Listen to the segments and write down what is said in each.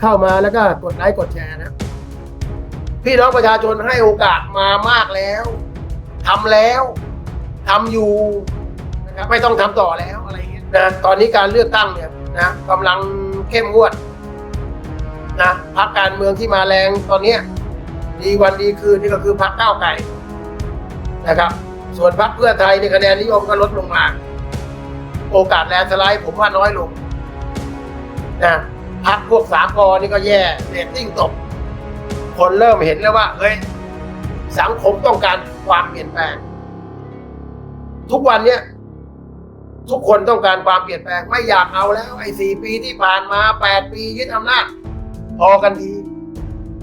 เข้ามาแล้วก็กดไลค์กดแชร์นะ พี่น้องประชาชนให้โอกาสมามากแล้วทำแล้วทำอยู่นะครับไม่ต้องทำต่อแล้วอะไรเงี้ยนะตอนนี้การเลือกตั้งเนี่ยนะกำลังเข้มงวดนะพักการเมืองที่มาแรงตอนเนี้ดีวันดีคืนนี่ก็คือพักก้าวไก่นะครับ ส่วนพักเพื่อไทยในคะแนนนิยมก็ลดลงมา โอกาสแลนสไลด์ผมว่าน้อยลงนะ พักพวกสามกอนี่ก็แย่เรตติ้งตก คนเริ่มเห็นแล้วว่าเฮ้ยสังคมต้องการความเปลี่ยนแปลง ทุกวันเนี้ยทุกคนต้องการความเปลี่ยนแปลงไม่อยากเอาแล้วไอ้สี่ปีที่ผ่านมาแปดปียึดอำนาจพอกันที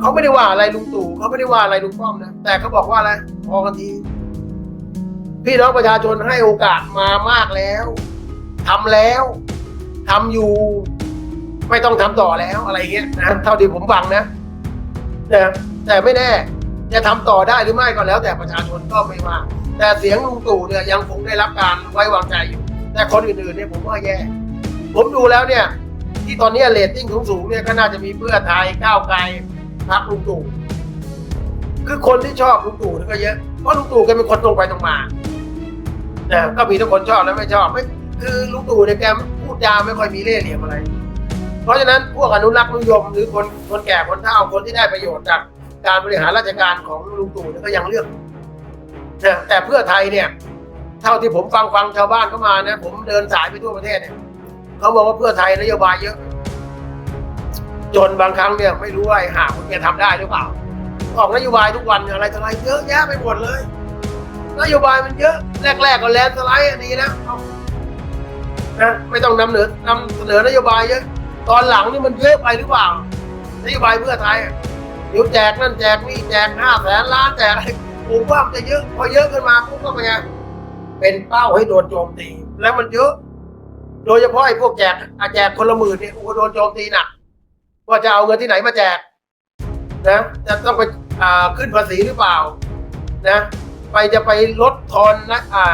เขาไม่ได้ว่าอะไรลุงตู่เขาไม่ได้ว่าอะไรลุงป้อมนะแต่เขาบอกว่าอะไรพอกันที พี่น้องประชาชนให้โอกาสมามากแล้วทำแล้วทำอยู่ ไม่ต้องทำต่อแล้วอะไรเงี้ยนะเท่าที่ผมฟังนะนะแต่ไม่แน่จะทำต่อได้หรือไม่ก็แล้ว แต่ประชาชนก็ไม่ว่า แต่เสียงลุงตู่เนี่ยยังคงได้รับการไว้วางใจอยู่ แต่คนอื่นๆเนี่ยผมว่าแย่ ผมดูแล้วเนี่ย ที่ตอนนี้เรตติ้งสูงๆเนี่ยก็น่าจะมีเพื่อไทยก้าวไกลพักลุงตู่คือคนที่ชอบลุงตู่นี่ก็เยอะเพราะลุงตู่แกเป็นคนตรงไปตรงมานะก็มีทั้งคนชอบและไม่ชอบไม่คือลุงตู่เนี่ยแกพูดจาไม่ค่อยมีเล่ห์เหลี่ยมอะไร ราะฉะนั้นพวกอนุรักษ์นิยมหรือคนคนแก่คนเฒ่าคนที่ได้ประโยชน์จากการบริหารราชการของลุงตู่เนี่ยก็ยังเลือกนะแต่เพื่อไทยเนี่ย เท่าที่ผมฟังฟังชาวบ้านเข้ามานะ ผมเดินสายไปทั่วประเทศเนี่ยเขาบอกว่าเพื่อไทยนโยบายเยอะ จนบางครั้งเนี่ยไม่รู้ว่าหาคนแกทำได้หรือเปล่า ออกนโยบายทุกวันอะไรต่ออะไรเยอะแยะไปหมดเลยนโยบายมันเยอะแรกๆกก็แลนสไลด์อะดีนะนะไม่ต้องนำเหนือนำเสนอนโยบายเยอะ ตอนหลังนี่มันเยอะไปหรือเปล่านโยบายเพื่อไทยเดี๋ยวแจกนั่นแจกนี่แจกห้าแสนล้านแจกอะไรผมว่ามันจะเยอะพอเยอะขึ้นมาปุ๊บก็เป็นไงเป็นเป้าให้โดนโจมตี แล้วมันเยอะ โดยเฉพาะไอ้พวกแจกอะแจกคนละหมื่นเนี่ยโอ้โดนโจมตีหนักว่าจะเอาเงินที่ไหนมาแจกนะจะต้องไปขึ้นภาษีหรือเปล่านะไปจะไปลดทอนนะอ่า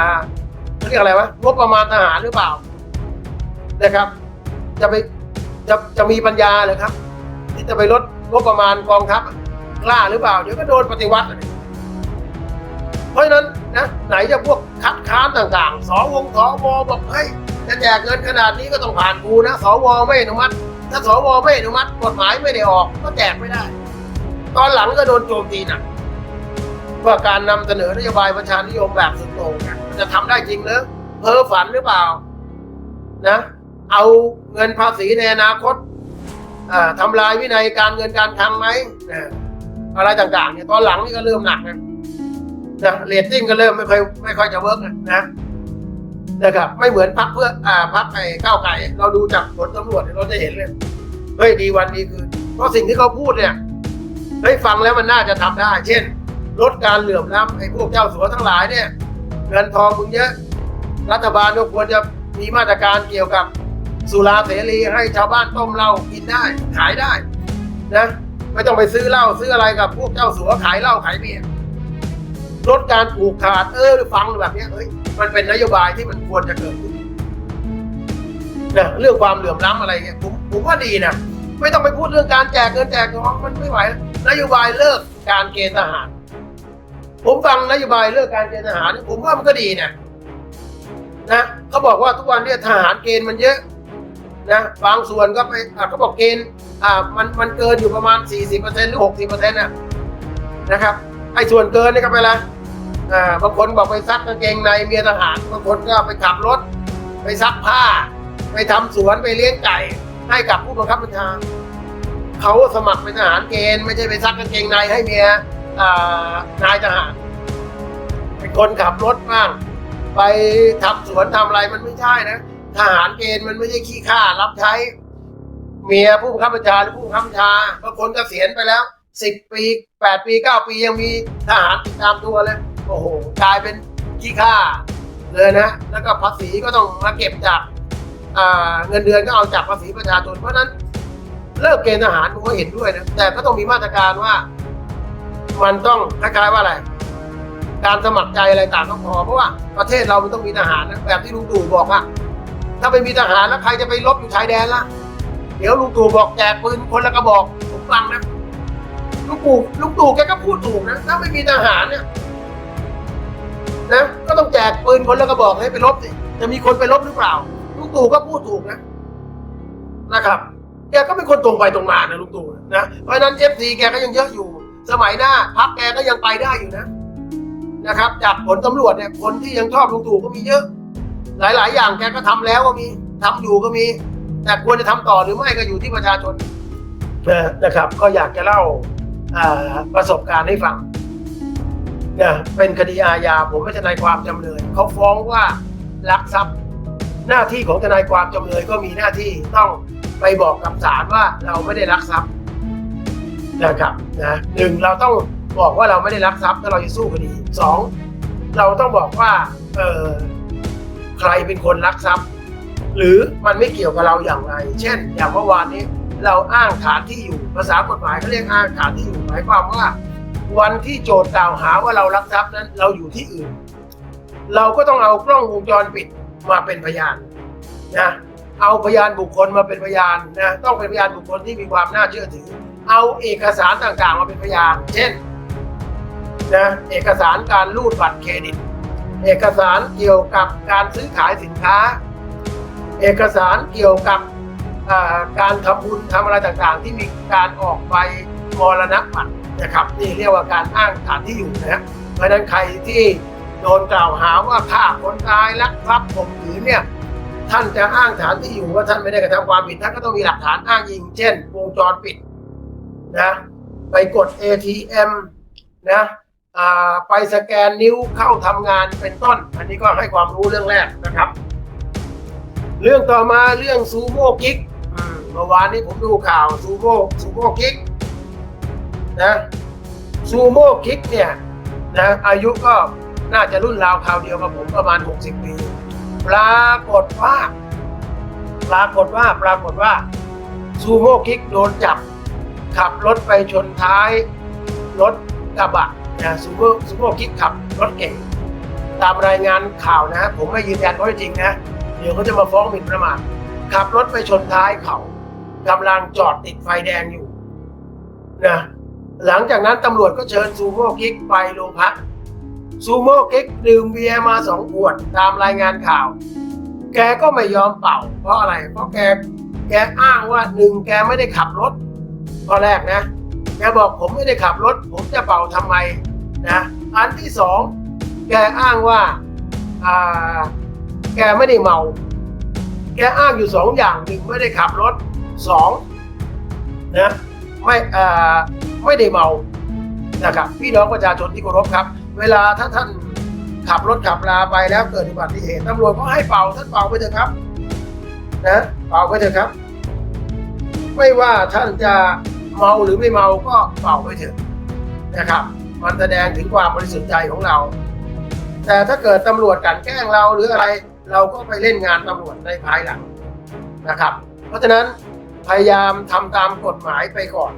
เขาเรียกอะไรวะงบประมาณทหารหรือเปล่านะครับ จะไป จะจะมีปัญญาเลยครับ ที่จะไปลดงบประมาณกองทัพกล้าหรือเปล่า เดี๋ยวก็โดนปฏิวัติ เพราะฉะนั้นนะไหนจะพวกคัดค้านต่างๆสวงสวบอกเฮ้ยจะแจกเงินขนาดนี้ก็ต้องผ่านกูนะสวไม่อนุมัติ ถ้าสวไม่อนุมัติกฎหมายไม่ได้ออกก็แจกไม่ได้ ตอนหลังก็โดนโจมตีหนักว่าการนำเสนอนโยบายประชานิยมแบบสุดโต่งจะทำได้จริงหรือเพ้อฝันหรือเปล่า นะ เอาเงินภาษีในอนาคตอ่าทำลายวินัยการเงินการคลังไหมอะไรต่างๆเนี่ยตอนหลังนี่ก็เริ่มหนักนะนะเรตติ้งก็เริ่มไม่ค่อยไม่ค่อยจะเวิร์กนะนะครับไม่เหมือนพักเพื่ออ่าพักไอ้ก้าวไก่ เราดูจากผลตำรวจเราจะเห็นเลยเฮ้ยดีวันดีคืนเพราะสิ่งที่เขาพูดเนี่ยเฮ้ยฟังแล้วมันน่าจะทำได้ เช่น ลดการเหลื่อมล้ำไอ้พวกเจ้าสัวทั้งหลายเนี่ย เงินทองมึงเยอะ รัฐบาลก็ควรจะมีมาตรการเกี่ยวกับ สุราเสรีให้ชาวบ้านต้มเหล้ากินได้ ขายได้นะไม่ต้องไปซื้อเหล้าซื้ออะไรกับพวกเจ้าสัวขายเหล้าขายเบียร์ลดการผูกขาดเออฟังแบบนี้เฮ้ยมันเป็นนโยบายที่มันควรจะเกิดขึ้นนะเรื่องความเหลื่อมล้ำอะไรเงี้ยผมผมว่าดีนะไม่ต้องไปพูดเรื่องการแจกเงินแจกทองมันไม่ไหวนโยบายเลิกการเกณฑ์ทหาร ผมฟังนโยบายเลิกการเกณฑ์ทหาร ผมว่ามันก็ดีนะนะเขาบอกว่าทุกวันเนี่ยทหารเกณฑ์มันเยอะ นะบางส่วนก็ไปเขาบอกเกณฑ์อ่ามันมันเกินอยู่ประมาณ 40%หรือ 60%นะนะครับไอ้ส่วนเกินนี่ก็ไปละอ่าบางคนบอกไปซักกางเกงในเมียทหารบางคนก็ไปขับรถ ไปซักผ้า ไปทำสวนไปเลี้ยงไก่ ให้กับผู้บังคับบัญชาเขาสมัครเป็นทหารเกณฑ์ไม่ใช่ไปซักกางเกงในให้เมียนายทหารเป็นคนขับรถบ้างไปทำสวนทำอะไรมันไม่ใช่นะ ทหารเกณฑ์มันไม่ใช่ขี้ข้ารับใช้ เมียผู้บังคับบัญชาหรือผู้บังคับบัญชาบางคนเกษียณไปแล้วสิบปีแปดปีเก้าปียังมีทหารติดตามตัวเลย โอ้โหกลายเป็นขี้ข้าเลยนะ แล้วก็ภาษีก็ต้องมาเก็บจากเงินเดือนก็เอาจากภาษีประชาชนเพราะนั้นเลิกเกณฑ์ทหารผมก็เห็นด้วยนะแต่ก็ต้องมีมาตรการว่า มันต้องคล้ายๆว่าอะไร การสมัครใจอะไรต่างต้องพอเพราะว่าประเทศเรามันต้องมีทหารนะแบบที่ลุงตู่บอกว่า ถ้าไม่มีทหารแล้วใครจะไปรบอยู่ชายแดนล่ะ เดี๋ยวลุงตู่บอกแจกปืนคนละกระบอกผมฟังนะลุงตู่ลุงตู่แกก็พูดถูกนะถ้าไม่มีทหารเนี่ยนะก็ต้องแจกปืนคนละกระบอกให้ไปรบสิจะมีคนไปรบหรือเปล่าลุงตู่ก็พูดถูกนะ นะครับแกก็เป็นคนตรงไปตรงมานะลุงตู่นะเพราะนั้นเอฟซีแกก็ยังเยอะอยู่ สมัยหน้าพักแกก็ยังไปได้อยู่นะ นะครับ จากผลตำรวจเนี่ยคนที่ยังชอบลุงตู่ก็มีเยอะ หลาย ๆ อย่างแกก็ทำแล้วก็มีทำอยู่ก็มี แต่ควรจะทำต่อหรือไม่ก็อยู่ที่ประชาชนนะครับ ก็อยากจะเล่าประสบการณ์ให้ฟังเนี่ยเป็นคดีอาญาผมไม่ทนายความจำเลยเขาฟ้องว่าลักทรัพย์ หน้าที่ของทนายความจำเลยก็มีหน้าที่ต้องไปบอกกับศาลว่าเราไม่ได้ลักทรัพย์นะครับนะหนึ่งเราต้องบอกว่าเราไม่ได้ลักทรัพย์ถ้าเราจะสู้คดีสองเราต้องบอกว่าเออ ใครเป็นคนลักทรัพย์ หรือมันไม่เกี่ยวกับเราอย่างไร เช่น อย่างเมื่อวานนี้เราอ้างฐานที่อยู่ภาษากฎหมายเขาเรียกอ้างฐานที่อยู่หมายความว่า วันที่โจทย์กล่าวหาว่าเราลักทรัพย์นั้นเราอยู่ที่อื่น เราก็ต้องเอากล้องวงจรปิดมาเป็นพยานนะเอาพยานบุคคลมาเป็นพยานนะต้องเป็นพยานบุคคลที่มีความน่าเชื่อถือ เอาเอกสารต่างๆมาเป็นพยาน เช่นนะเอกสารการรูดบัตรเครดิต เอกสารเกี่ยวกับการซื้อขายสินค้า เอกสารเกี่ยวกับการทำบุญทำอะไรต่างๆ ที่มีการออกไปมรณบัตรนะครับนี่เรียกว่าการอ้างฐานที่อยู่นะฮะเพราะนั้นใครที่โดนกล่าวหาว่าฆ่าคนตายลักทรัพย์ข่มขืนเนี่ยท่านจะอ้างฐานที่อยู่ว่าท่านไม่ได้กระทำความผิดท่านก็ต้องมีหลักฐานอ้างอิง เช่น วงจรปิดนะไปกด ATM นะอ่า ไปสแกนนิ้วเข้าทำงานเป็นต้น อันนี้ก็ให้ความรู้เรื่องแรกนะครับ เรื่องต่อมาเรื่องซูโม่กิ๊กเมื่อวานนี้ผมดูข่าวซูโม่ซูโม่กิ๊กนะซูโม่กิ๊กเนี่ยนะอายุก็น่าจะรุ่นราวคราวเดียวกับผมประมาณ 60 ปี ปรากฏว่า ปรากฏว่าปรากฏว่าซูโม่กิ๊กโดนจับ ขับรถไปชนท้าย รถกระบะ นะซูโม่ซูโม่กิ๊กขับรถเก่ง ตามรายงานข่าวนะ ผมไม่ยืนยันข้อเท็จจริงนะ เดี๋ยวเขาจะมาฟ้องหมิ่นประมาทขับรถไปชนท้ายเขากำลังจอดติดไฟแดงอยู่นะหลังจากนั้นตำรวจก็เชิญซูโม่กิ๊กไปโรงพักซูโม่กิ๊กดื่มเบียร์มาสองขวดตามรายงานข่าว แกก็ไม่ยอมเป่า เพราะอะไร เพราะแก แกอ้างว่าหนึ่งแกไม่ได้ขับรถข้อแรกนะ แกบอกผมไม่ได้ขับรถ ผมจะเป่าทำไมนะอันที่สองแกอ้างว่าแกไม่ได้เมา แกอ้างอยู่สองอย่างหนึ่งไม่ได้ขับรถสองนะไม่ไม่ได้เมานะครับพี่น้องประชาชนที่เคารพครับ เวลาถ้าท่านขับรถขับลาไปแล้วเกิดอุบัติเหตุตำรวจก็ให้เป่าท่านเป่าไปเถอะครับนะเป่าไปเถอะครับ ไม่ว่าท่านจะ เมาหรือไม่เมาก็เป่าไปเถอะนะครับ มันแสดงถึงความบริสุทธิ์ใจของเรา แต่ถ้าเกิดตำรวจกันแกล้งเราหรืออะไร เราก็ไปเล่นงานตำรวจในภายหลังนะครับ เพราะฉะนั้นพยายามทำตามกฎหมายไปก่อน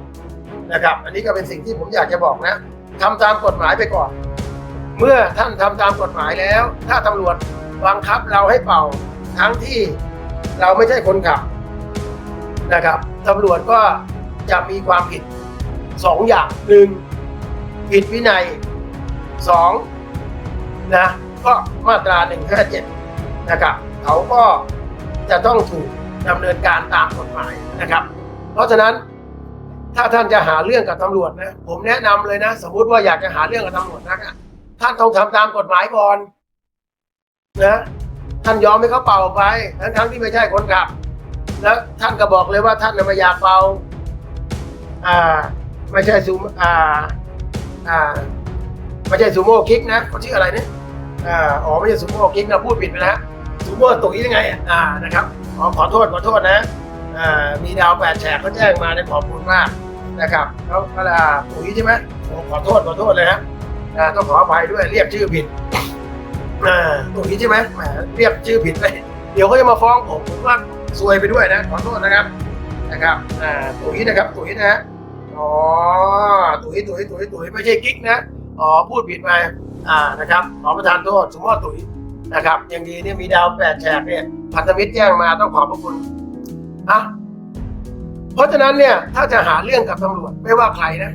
นะครับ อันนี้ก็เป็นสิ่งที่ผมอยากจะบอกนะทำตามกฎหมายไปก่อน เมื่อท่านทำตามกฎหมายแล้ว ถ้าตำรวจบังคับเราให้เป่าทั้งที่เราไม่ใช่คนขับนะครับตำรวจก็ จะมีความผิดสองอย่างหนึ่งผิดวินัยสองนะก็มาตรา 157 นะครับ เขาก็จะต้องถูกดำเนินการตามกฎหมายนะครับ เพราะฉะนั้นถ้าท่านจะหาเรื่องกับตำรวจนะผมแนะนำเลยนะ สมมติว่าอยากจะหาเรื่องกับตำรวจนะท่านต้องทำตามกฎหมายก่อนนะท่านยอมให้เขาเป่าไปทั้งทั้งๆที่ไม่ใช่คนขับ แล้วท่านก็บอกเลยว่าท่านน่ะไม่อยากเป่า อ่าไม่ใช่ซูมอ่าอ่าไม่ใช่ซูโม่คิกนะเขาชื่ออะไรเนี่ยอ่าอ๋อไม่ใช่ซูโม่คิกนะพูดผิดไปนะซูโม่ตุ๋ยยังไงอ่านะครับขอขอโทษขอโทษนะอ่ามีดาวแปดแฉกเขาแจ้งมาในขอบคุณมากนะครับแล้วก็อ่าตุ๋ยใช่ไหมโอ้ขอโทษขอโทษเลยฮะอ่าต้องขออภัยด้วยเรียกชื่อผิดอ่าตุ๋ยใช่ไหมแหมเรียกชื่อผิดไปเดี๋ยวเขาจะมาฟ้องผมผมว่าซวยไปด้วยนะขอโทษนะครับ นะครับอ่าตุ๋ยนะครับตุ๋ยนะฮะอ๋อตุ๋ยตุ๋ยตุ๋ยตุ๋ยไม่ใช่กิ๊กนะอ๋อพูดผิดไปอ่านะครับขอประทานโทษสมมติตุ๋ยนะครับอย่างดีเนี่ยมีดาวแปดแฉกเนี่ยพันธมิตรแจ้งมาต้องขอบพระคุณอะเพราะฉะนั้นเนี่ยถ้าจะหาเรื่องกับตำรวจไม่ว่าใครนะ